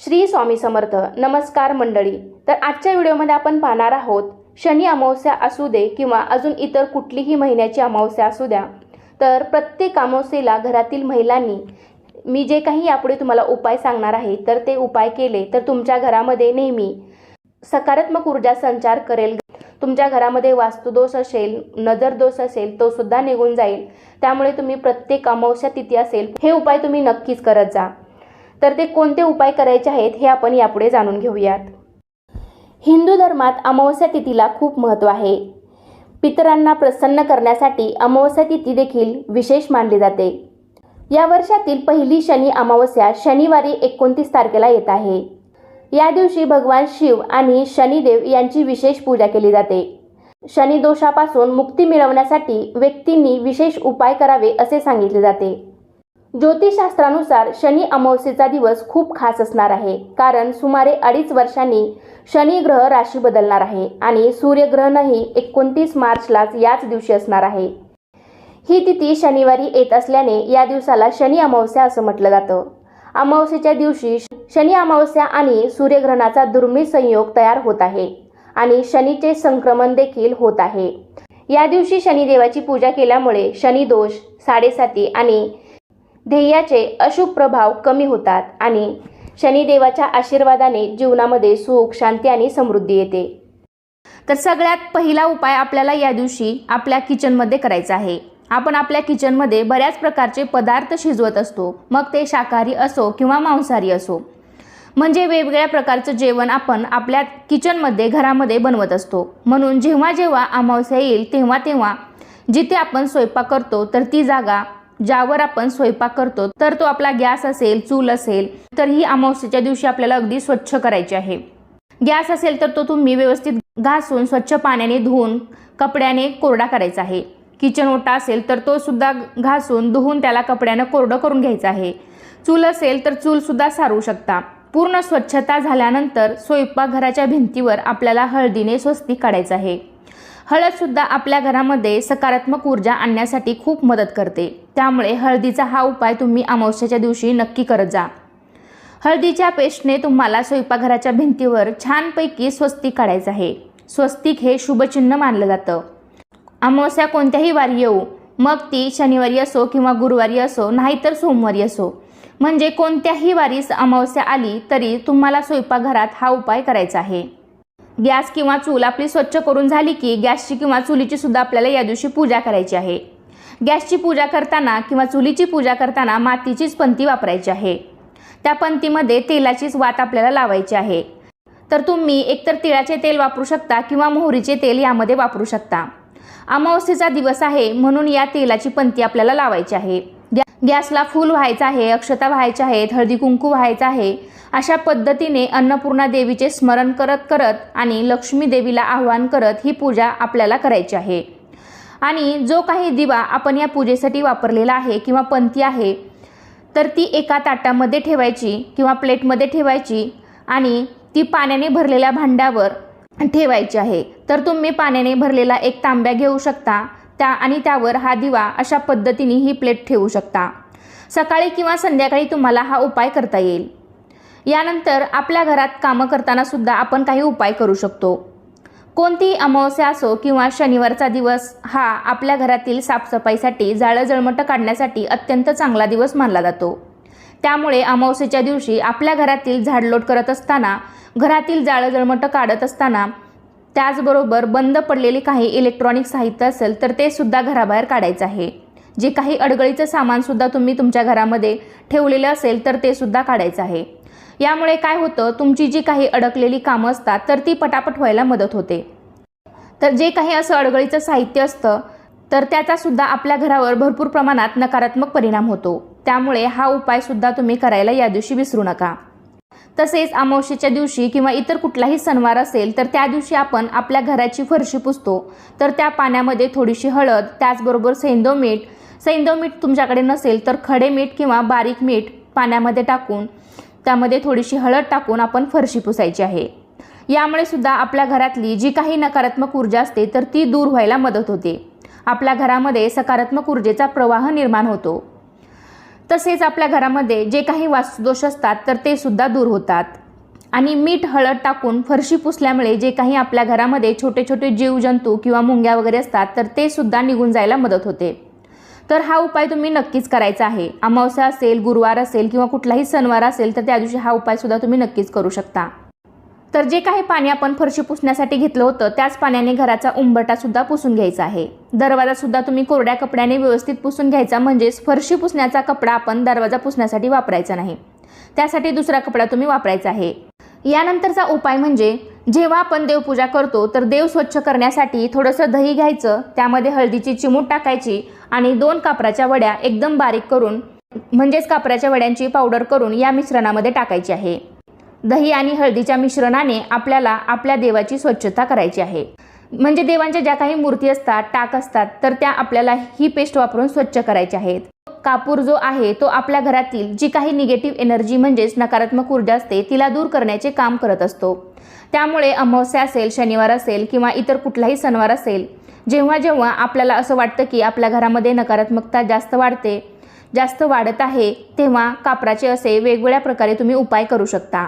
श्री स्वामी समर्थ. नमस्कार मंडळी. तर आजच्या व्हिडिओमध्ये आपण पाहणार आहोत शनी अमावस्या असू दे किंवा अजून इतर कुठलीही महिन्याची अमावस्या असू द्या तर प्रत्येक अमावस्येला घरातील महिलांनी मी जे काही यापुढे तुम्हाला उपाय सांगणार आहे तर ते उपाय केले तर तुमच्या घरामध्ये नेहमी सकारात्मक ऊर्जा संचार करेल. तुमच्या घरामध्ये वास्तुदोष असेल नजरदोष असेल तो सुद्धा निघून जाईल. त्यामुळे तुम्ही प्रत्येक अमावस्या तिथी असेल. हे उपाय तुम्ही नक्कीच करत जा. तर ते कोणते उपाय करायचे आहेत हे आपण यापुढे जाणून घेऊयात. हिंदू धर्मात अमावस्या तिथीला खूप महत्त्व आहे. पितरांना प्रसन्न करण्यासाठी अमावस्या तिथी देखील विशेष मानली जाते. या वर्षातील पहिली शनी अमावस्या शनिवारी एकोणतीस तारखेला येत आहे. या दिवशी भगवान शिव आणि शनिदेव यांची विशेष पूजा केली जाते. शनिदोषापासून मुक्ती मिळवण्यासाठी व्यक्तींनी विशेष उपाय करावे असे सांगितले जाते. ज्योतिषशास्त्रानुसार शनी अमावस्येचा दिवस खूप खास असणार आहे. कारण सुमारे अडीच वर्षांनी शनी ग्रह राशी बदलणार आहे आणि सूर्यग्रहणही एकोणतीस मार्चलाच याच दिवशी असणार आहे. ही तिथी शनिवारी येत असल्याने या दिवसाला शनी अमावस्या असं म्हटलं जातं. अमावस्येच्या दिवशी शनी अमावस्या आणि सूर्यग्रहणाचा दुर्मिळ संयोग तयार होत आहे आणि शनीचे संक्रमण देखील होत आहे. या दिवशी शनिदेवाची पूजा केल्यामुळे शनिदोष साडेसाती आणि ध्येयाचे अशुभ प्रभाव कमी होतात आणि शनिदेवाच्या आशीर्वादाने जीवनामध्ये सुख शांती आणि समृद्धी येते. तर सगळ्यात पहिला उपाय आपल्याला या दिवशी आपल्या किचनमध्ये करायचा आहे. आपण आपल्या किचनमध्ये बऱ्याच प्रकारचे पदार्थ शिजवत असतो. मग ते शाकाहारी असो किंवा मांसाहारी असो. म्हणजे वेगवेगळ्या प्रकारचं जेवण आपण आपल्या किचनमध्ये घरामध्ये बनवत असतो. म्हणून जेव्हा जेव्हा अमावस्या येईल तेव्हा तेव्हा जिथे आपण स्वयंपाक करतो तर ती जागा ज्यावर आपण स्वयंपाक करतो तर तो आपला गॅस असेल चूल असेल तर ही अमावस्येच्या दिवशी आपल्याला अगदी स्वच्छ करायची आहे. गॅस असेल तर तो तुम्ही व्यवस्थित घासून स्वच्छ पाण्याने धुवून कपड्याने कोरडा करायचा आहे. किचन ओटा असेल तर तो सुद्धा घासून धुवून त्याला कपड्यानं कोरडं करून घ्यायचं आहे. चूल असेल तर चूलसुद्धा सारू शकता. पूर्ण स्वच्छता झाल्यानंतर स्वयंपाकघराच्या भिंतीवर आपल्याला हळदीने स्वस्तिक काढायचं आहे. हळदसुद्धा आपल्या घरामध्ये सकारात्मक ऊर्जा आणण्यासाठी खूप मदत करते. त्यामुळे हळदीचा हा उपाय तुम्ही अमावस्याच्या दिवशी नक्की करत जा. हळदीच्या पेस्टने तुम्हाला स्वयंपाकघराच्या भिंतीवर छानपैकी स्वस्तिक काढायचं आहे. स्वस्तिक हे शुभचिन्ह मानलं जातं. अमावस्या कोणत्याही वारी येऊ मग ती शनिवारी असो किंवा गुरुवारी असो नाहीतर सोमवारी असो. म्हणजे कोणत्याही वारीस अमावस्या आली तरी तुम्हाला स्वयंपाकघरात हा उपाय करायचा आहे. गॅस किंवा चूल आपली स्वच्छ करून झाली की गॅसची किंवा चुलीची सुद्धा आपल्याला या दिवशी पूजा करायची आहे. गॅसची पूजा करताना किंवा चुलीची पूजा करताना मातीचीच पंती वापरायची आहे. त्या पंतीमध्ये तेलाचीच वात आपल्याला लावायची आहे. तर तुम्ही एकतर तिळाचे तेल वापरू शकता किंवा मोहरीचे तेल यामध्ये वापरू शकता. अमावस्येचा दिवस आहे म्हणून या तेलाची पंती आपल्याला लावायची आहे. गॅसला फूल व्हायचं आहे अक्षता व्हायच्या आहेत हळदी कुंकू व्हायचं आहे अशा पद्धतीने अन्नपूर्णा देवीचे स्मरण करत करत आणि लक्ष्मी देवीला आवाहन करत ही पूजा आपल्याला करायची आहे. आणि जो काही दिवा आपण या पूजेसाठी वापरलेला आहे किंवा पंथी आहे तर ती एका ताटामध्ये ठेवायची किंवा प्लेटमध्ये ठेवायची आणि ती पाण्याने भरलेल्या भांड्यावर ठेवायची आहे. तर तुम्ही पाण्याने भरलेला एक तांब्या घेऊ शकता. त्या आणि त्यावर हा दिवा अशा पद्धतीने ही प्लेट ठेवू शकता. सकाळी किंवा संध्याकाळी तुम्हाला हा उपाय करता येईल. यानंतर आपल्या घरात कामं करताना सुद्धा आपण काही उपाय करू शकतो. कोणतीही अमावस्या असो किंवा शनिवारचा दिवस हा आपल्या घरातील साफसफाईसाठी जाळं जळमटं काढण्यासाठी अत्यंत चांगला दिवस मानला जातो. त्यामुळे अमावस्येच्या दिवशी आपल्या घरातील झाडलोट करत असताना घरातील जाळं जळमटं काढत असताना त्याचबरोबर बंद पडलेले काही इलेक्ट्रॉनिक साहित्य असेल तर ते सुद्धा घराबाहेर काढायचं आहे. जे काही अडगळीचं सामानसुद्धा तुम्ही तुमच्या घरामध्ये ठेवलेलं असेल तर ते सुद्धा काढायचं आहे. यामुळे काय होतं तुमची जी काही अडकलेली कामं असतात तर ती पटापट व्हायला मदत होते. तर जे काही असं अडगळीचं साहित्य असतं तर त्याचा सुद्धा आपल्या घरावर भरपूर प्रमाणात नकारात्मक परिणाम होतो. त्यामुळे हा उपायसुद्धा तुम्ही करायला या दिवशी विसरू नका. तसेच अमावस्येच्या दिवशी किंवा इतर कुठलाही सणवार असेल तर त्या दिवशी आपण आपल्या घराची फरशी पुसतो. तर त्या पाण्यामध्ये थोडीशी हळद त्याचबरोबर सैंदव मीठ. सैंदव मीठ तुमच्याकडे नसेल तर खडे मीठ किंवा बारीक मीठ पाण्यामध्ये टाकून त्यामध्ये थोडीशी हळद टाकून आपण फरशी पुसायची आहे. यामुळे सुद्धा आपल्या घरातली जी काही नकारात्मक ऊर्जा असते तर ती दूर व्हायला मदत होते. आपल्या घरामध्ये सकारात्मक ऊर्जेचा प्रवाह निर्माण होतो. तसेच आपल्या घरामध्ये जे काही वास्तुदोष असतात तर ते सुद्धा दूर होतात. आणि मीठ हळद टाकून फरशी पुसल्यामुळे जे काही आपल्या घरामध्ये छोटे छोटे जीवजंतू किंवा मुंग्या वगैरे असतात तर ते सुद्धा निघून जायला मदत होते. तर हा उपाय तुम्ही नक्कीच करायचा आहे. अमावस्या असेल गुरुवार असेल किंवा कुठलाही सणवार असेल तर त्या दिवशी हा उपायसुद्धा तुम्ही नक्कीच करू शकता. तर जे काही पाणी आपण फरशी पुसण्यासाठी घेतलं होतं त्याच पाण्याने घराचा उंबरटासुद्धा पुसून घ्यायचा आहे. दरवाजासुद्धा तुम्ही कोरड्या कपड्याने व्यवस्थित पुसून घ्यायचा म्हणजेच फरशी पुसण्याचा कपडा आपण दरवाजा पुसण्यासाठी वापरायचा नाही. त्यासाठी दुसरा कपडा तुम्ही वापरायचा आहे. यानंतरचा उपाय म्हणजे जेव्हा आपण देवपूजा करतो तर देव स्वच्छ करण्यासाठी थोडंसं दही घ्यायचं त्यामध्ये हळदीची चिमूट टाकायची आणि दोन कापराच्या वड्या एकदम बारीक करून म्हणजेच कापराच्या वड्यांची पावडर करून या मिश्रणामध्ये टाकायची आहे. दही आणि हळदीच्या मिश्रणाने आपल्याला आपल्या देवाची स्वच्छता करायची आहे. म्हणजे देवांच्या ज्या काही मूर्ती असतात टाक असतात तर त्या आपल्याला ही पेस्ट वापरून स्वच्छ करायच्या आहेत. कापूर जो आहे तो आपल्या घरातील जी काही निगेटिव्ह एनर्जी म्हणजेच नकारात्मक ऊर्जा असते तिला दूर करण्याचे काम करत असतो. त्यामुळे अमावस्या असेल शनिवार असेल किंवा इतर कुठलाही सणवार असेल जेव्हा जेव्हा आपल्याला असं वाटतं की आपल्या घरामध्ये नकारात्मकता जास्त वाढते जास्त वाढत आहे तेव्हा कापराचे असे वेगवेगळ्या प्रकारे तुम्ही उपाय करू शकता.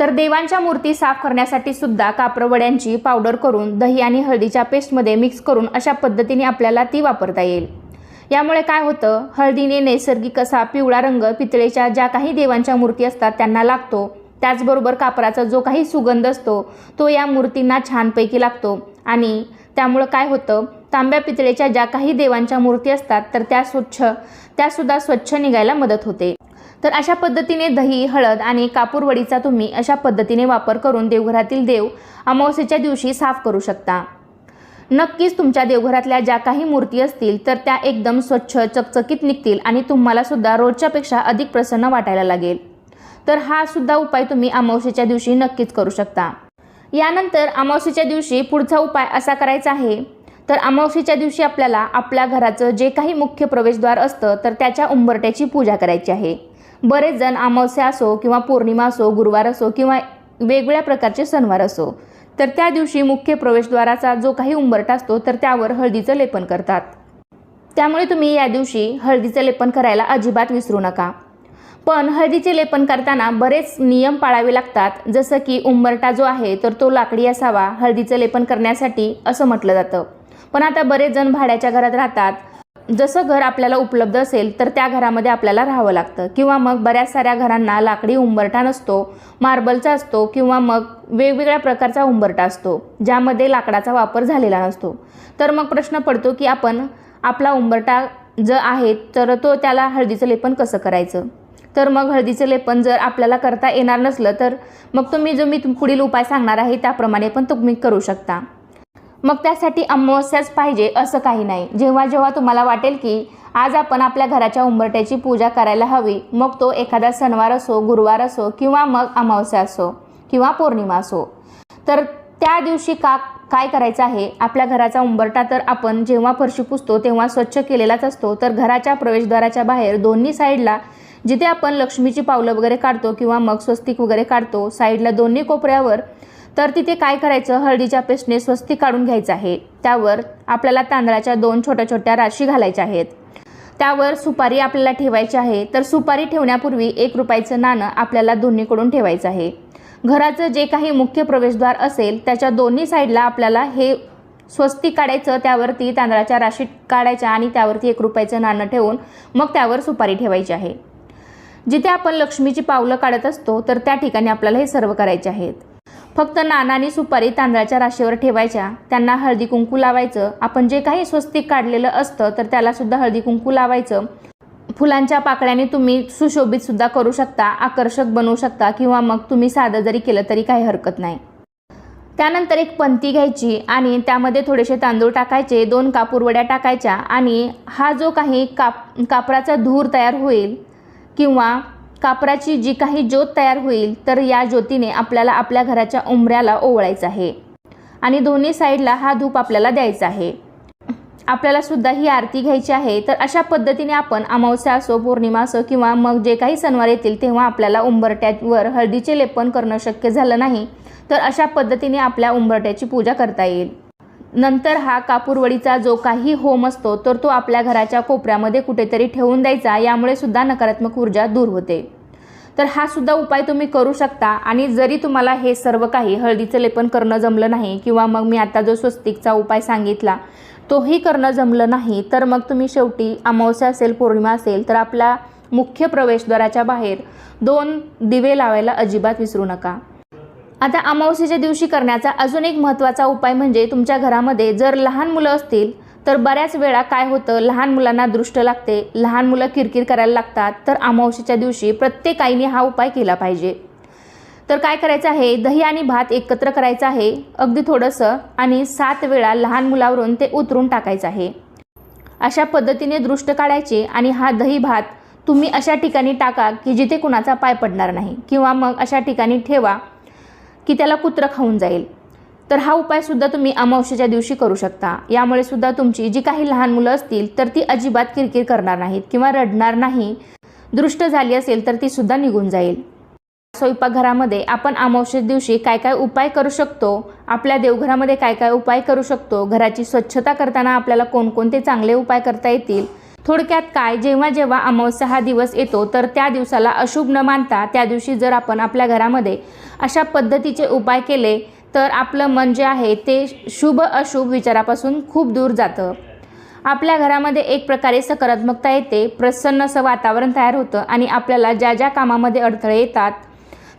तर देवांच्या मूर्ती साफ करण्यासाठी सुद्धा कापरवड्यांची पावडर करून दही आणि हळदीच्या पेस्टमध्ये मिक्स करून अशा पद्धतीने आपल्याला ती वापरता येईल. यामुळे काय होतं? हळदीने नैसर्गिक असा पिवळा रंग पितळेच्या ज्या काही देवांच्या मूर्ती असतात त्यांना लागतो. त्याचबरोबर कापराचा जो काही सुगंध असतो तो या मूर्तींना छानपैकी लागतो. आणि त्यामुळं काय होतं? तांब्या पितळेच्या ज्या काही देवांच्या मूर्ती असतात तर त्या स्वच्छ त्यासुद्धा स्वच्छ निघायला मदत होते. तर अशा पद्धतीने दही हळद आणि कापूरवडीचा तुम्ही अशा पद्धतीने वापर करून देवघरातील देव अमावस्येच्या दिवशी साफ करू शकता. नक्कीच तुमच्या देवघरातल्या ज्या काही मूर्ती असतील तर त्या एकदम स्वच्छ चकचकीत निघतील आणि तुम्हाला सुद्धा रोजच्यापेक्षा अधिक प्रसन्न वाटायला लागेल. तर हा सुद्धा उपाय तुम्ही अमावस्येच्या दिवशी नक्कीच करू शकता. यानंतर अमावस्येच्या दिवशी पुढचा उपाय असा करायचा आहे तर अमावस्येच्या दिवशी आपल्याला आपल्या घराचं जे काही मुख्य प्रवेशद्वार असतं तर त्याच्या उंबरट्याची पूजा करायची आहे. बरेच जण अमावस्या असो किंवा पौर्णिमा असो गुरुवार असो किंवा वेगवेगळ्या प्रकारचे सणवार असो तर त्या दिवशी मुख्य प्रवेशद्वाराचा जो काही उंबरटा असतो तर त्यावर हळदीचं लेपन करतात. त्यामुळे तुम्ही या दिवशी हळदीचं लेपन करायला अजिबात विसरू नका. पण हळदीचे लेपन करताना बरेच नियम पाळावे लागतात. जसं की उंबरटा जो आहे तर तो लाकडी असावा हळदीचं लेपन करण्यासाठी असं म्हटलं जातं. पण आता बरेच जण भाड्याच्या घरात राहतात. जसं घर आपल्याला उपलब्ध असेल तर त्या घरामध्ये आपल्याला राहावं लागतं. किंवा मग बऱ्याच साऱ्या घरांना लाकडी उंबरठा नसतो मार्बलचा असतो किंवा मग वेगवेगळ्या प्रकारचा उंबरटा असतो ज्यामध्ये लाकडाचा वापर झालेला नसतो. तर मग प्रश्न पडतो की आपण आपला उंबरटा जर आहे तर तो त्याला हळदीचं लेपन कसं करायचं? तर मग हळदीचं लेपन जर आपल्याला करता येणार नसलं तर मग तुम्ही जो मी तुम- पुढील उपाय सांगणार आहे त्याप्रमाणे पण तुम्ही करू शकता. मग त्यासाठी अमावस्याच पाहिजे असं काही नाही. जेव्हा जेव्हा तुम्हाला वाटेल की आज आपण आपल्या घराच्या उंबरट्याची पूजा करायला हवी मग तो एखादा सणवार असो गुरुवार असो किंवा मग अमावस्या असो किंवा पौर्णिमा असो. तर त्या दिवशी का काय करायचं आहे? आपल्या घराचा उंबरटा तर आपण जेव्हा फरशी पुसतो तेव्हा स्वच्छ केलेलाच असतो. तर घराच्या प्रवेशद्वाराच्या बाहेर दोन्ही साईडला जिथे आपण लक्ष्मीची पावलं वगैरे काढतो किंवा मग स्वस्तिक वगैरे काढतो साईडला दोन्ही कोपऱ्यावर तर तिथे काय करायचं? हळदीच्या पेस्टने स्वस्ती काढून घ्यायचं आहे. त्यावर आपल्याला तांदळाच्या दोन छोट्या छोट्या राशी घालायच्या आहेत. त्यावर सुपारी आपल्याला ठेवायची आहे. तर सुपारी ठेवण्यापूर्वी एक रुपयाचं नाणं आपल्याला दोन्हीकडून ठेवायचं आहे. घराचं जे काही मुख्य प्रवेशद्वार असेल त्याच्या दोन्ही साईडला आपल्याला हे स्वस्ती काढायचं त्यावरती तांदळाच्या राशीत काढायच्या आणि त्यावरती एक रुपयाचं नाणं ठेवून मग त्यावर सुपारी ठेवायची आहे. जिथे आपण लक्ष्मीची पावलं काढत असतो तर त्या ठिकाणी आपल्याला हे सर्व करायचे आहेत. फक्त नाना आणि सुपारी तांदळाच्या राशीवर ठेवायच्या. त्यांना हळदी कुंकू लावायचं. आपण जे काही स्वस्तिक काढलेलं असतं तर त्याला सुद्धा हळदी कुंकू लावायचं. फुलांच्या पाकळ्याने तुम्ही सुशोभित सुद्धा करू शकता आकर्षक बनवू शकता किंवा मग तुम्ही साधं जरी केलं तरी काही हरकत नाही. त्यानंतर एक पंती घ्यायची आणि त्यामध्ये थोडेसे तांदूळ टाकायचे दोन कापूरवड्या टाकायच्या आणि हा जो काही काप कापराचा धूर तयार होईल किंवा कापराची जी काही ज्योत तयार होईल तर या ज्योतीने आपल्याला आपल्या घराच्या उंबऱ्याला ओवळायचं आहे. आणि दोन्ही साईडला हा धूप आपल्याला द्यायचा आहे. आपल्याला सुद्धा ही आरती घ्यायची आहे तर अशा पद्धतीने आपण अमावस्या असो पौर्णिमा असो किंवा मग जे काही सणवार येतील तेव्हा आपल्याला उंबरट्यावर हळदीचे लेपन करणं शक्य झालं नाही तर अशा पद्धतीने आपल्या उंबरट्याची पूजा करता येईल. नंतर हा कापूरवडीचा जो काही होम असतो तर तो आपल्या घराच्या कोपऱ्यामध्ये कुठेतरी ठेवून द्यायचा. यामुळे सुद्धा नकारात्मक ऊर्जा दूर होते. तर हा सुद्धा उपाय तुम्ही करू शकता आणि जरी तुम्हाला हे सर्व काही हळदीचं लेपन करणं जमलं नाही किंवा मग मी आता जो स्वस्तिकचा उपाय सांगितला तोही करणं जमलं नाही तर मग तुम्ही शेवटी अमावस्या असेल पौर्णिमा असेल तर आपला मुख्य प्रवेशद्वाराच्या बाहेर दोन दिवे लावायला अजिबात विसरू नका. आता अमावस्येच्या दिवशी करण्याचा अजून एक महत्त्वाचा उपाय म्हणजे तुमच्या घरामध्ये जर लहान मुलं असतील तर बऱ्याच वेळा काय होतं? लहान मुलांना दृष्ट लागते. लहान मुलं किरकिर करायला लागतात. तर अमावस्येच्या दिवशी प्रत्येक आईने हा उपाय केला पाहिजे. तर काय करायचं आहे? दही आणि भात एकत्र करायचं आहे अगदी थोडंसं आणि सात वेळा लहान मुलावरून ते उतरून टाकायचं आहे. अशा पद्धतीने दृष्ट काढायचे आणि हा दही भात तुम्ही अशा ठिकाणी टाका की जिथे कुणाचा पाय पडणार नाही. किंवा मग अशा ठिकाणी ठेवा. की त्याला कुत्रं खाऊन जाईल. तर हा उपायसुद्धा तुम्ही अमावस्येच्या दिवशी करू शकता. यामुळे सुद्धा तुमची जी काही लहान मुलं असतील तर ती अजिबात किरकिर करणार नाहीत किंवा रडणार नाही. दृष्ट झाली असेल तर ती सुद्धा निघून जाईल. स्वयंपाकघरामध्ये आपण अमावस्ये दिवशी काय काय उपाय करू शकतो? आपल्या देवघरामध्ये काय काय उपाय करू शकतो? घराची स्वच्छता करताना आपल्याला कोणकोणते चांगले उपाय करता येतील? थोडक्यात काय? जेव्हा जेव्हा अमावस्या हा दिवस येतो तर त्या दिवसाला अशुभ न मानता त्या दिवशी जर आपण आपल्या घरामध्ये अशा पद्धतीचे उपाय केले तर आपलं मन जे आहे ते शुभ अशुभ विचारापासून खूप दूर जातं. आपल्या घरामध्ये एक प्रकारे सकारात्मकता येते प्रसन्न असं वातावरण तयार होतं आणि आपल्याला ज्या ज्या कामामध्ये अडथळे येतात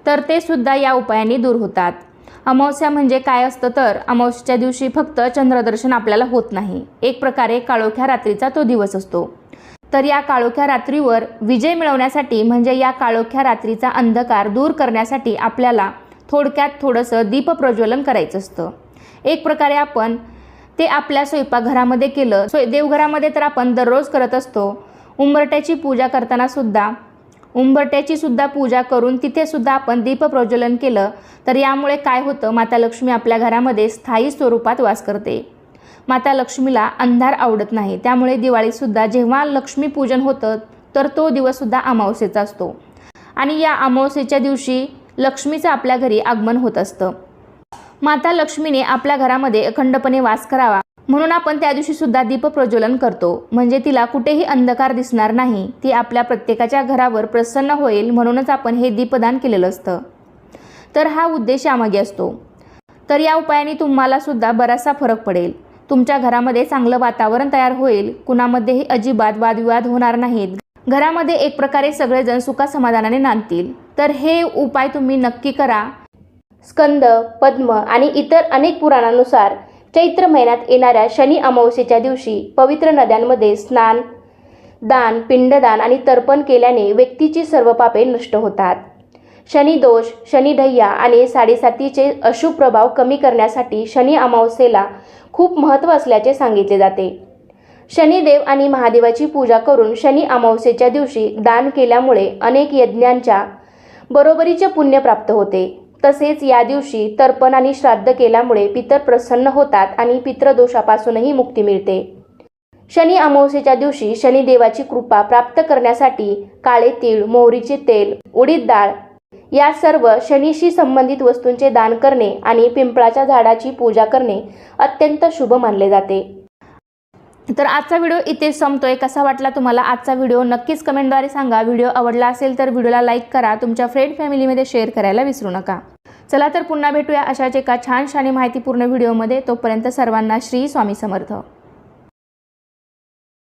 तर ते सुद्धा या उपायांनी दूर होतात. अमावस्या म्हणजे काय असतं तर अमावस्याच्या दिवशी फक्त चंद्रदर्शन आपल्याला होत नाही. एक प्रकारे काळोख्या रात्रीचा तो दिवस असतो. तर या काळोख्या रात्रीवर विजय मिळवण्यासाठी म्हणजे या काळोख्या रात्रीचा अंधकार दूर करण्यासाठी आपल्याला थोडक्यात थोडंसं दीपप्रज्वलन करायचं असतं. एक प्रकारे आपण ते आपल्या स्वयंपाकघरामध्ये केलं स्वय देवघरामध्ये तर आपण दररोज करत असतो. उंबरट्याची पूजा करताना सुद्धा उंबरट्याची सुद्धा पूजा करून तिथे सुद्धा आपण दीपप्रज्वलन केलं. तर यामुळे काय होतं माता लक्ष्मी आपल्या घरामध्ये स्थायी स्वरूपात वास करते. माता लक्ष्मीला अंधार आवडत नाही. त्यामुळे दिवाळीतसुद्धा जेव्हा लक्ष्मीपूजन होतं तर तो दिवससुद्धा अमावस्येचा असतो. आणि या अमावस्येच्या दिवशी लक्ष्मीचं आपल्या घरी आगमन होत असतं. माता लक्ष्मीने आपल्या घरामध्ये अखंडपणे वास करावा. म्हणून आपण त्या दिवशी सुद्धा दीप प्रज्वलन करतो. म्हणजे तिला कुठेही अंधकार दिसणार नाही. ती आपल्या प्रत्येकाच्या घरावर प्रसन्न होईल म्हणूनच आपण हे दीपदान केलेलं असतं. तर हा उद्देश यामागे असतो. तर या उपायाने तुम्हाला सुद्धा बराचसा फरक पडेल. तुमच्या घरामध्ये चांगलं वातावरण तयार होईल. कुणामध्येही अजिबात वादविवाद होणार नाहीत. घरामध्ये एक प्रकारे सगळेजण सुखासमाधानाने नांदतील. तर हे उपाय तुम्ही नक्की करा. स्कंद पद्म आणि इतर अनेक पुराणानुसार चैत्र महिन्यात येणाऱ्या शनी अमावस्येच्या दिवशी पवित्र नद्यांमध्ये स्नान दान पिंडदान आणि तर्पण केल्याने व्यक्तीची सर्व पापे नष्ट होतात. शनी दोष शनी ढय्या आणि साडेसातीचे अशुभ प्रभाव कमी करण्यासाठी शनी अमावस्येला खूप महत्त्व असल्याचे सांगितले जाते. शनिदेव आणि महादेवाची पूजा करून शनी अमावस्येच्या दिवशी दान केल्यामुळे अनेक यज्ञांच्या बरोबरीचे पुण्य प्राप्त होते. तसेच या दिवशी तर्पण आणि श्राद्ध केल्यामुळे पितर प्रसन्न होतात आणि पितृदोषापासूनही मुक्ती मिळते. शनी अमावस्येच्या दिवशी शनिदेवाची कृपा प्राप्त करण्यासाठी काळे तीळ मोहरीचे तेल उडीद डाळ या सर्व शनीशी संबंधित वस्तूंचे दान करणे आणि पिंपळाच्या झाडाची पूजा करणे अत्यंत शुभ मानले जाते. तर आजचा व्हिडिओ इथे संपतोय. कसा वाटला तुम्हाला आजचा व्हिडिओ? नक्कीच कमेंटद्वारे सांगा. व्हिडिओ आवडला असेल तर व्हिडिओला लाईक करा. तुमच्या फ्रेंड फॅमिलीमध्ये शेअर करायला विसरू नका. चला तर पुन्हा भेटूया अशाच एका छान माहितीपूर्ण व्हिडिओमध्ये. तोपर्यंत सर्वांना श्री स्वामी समर्थ.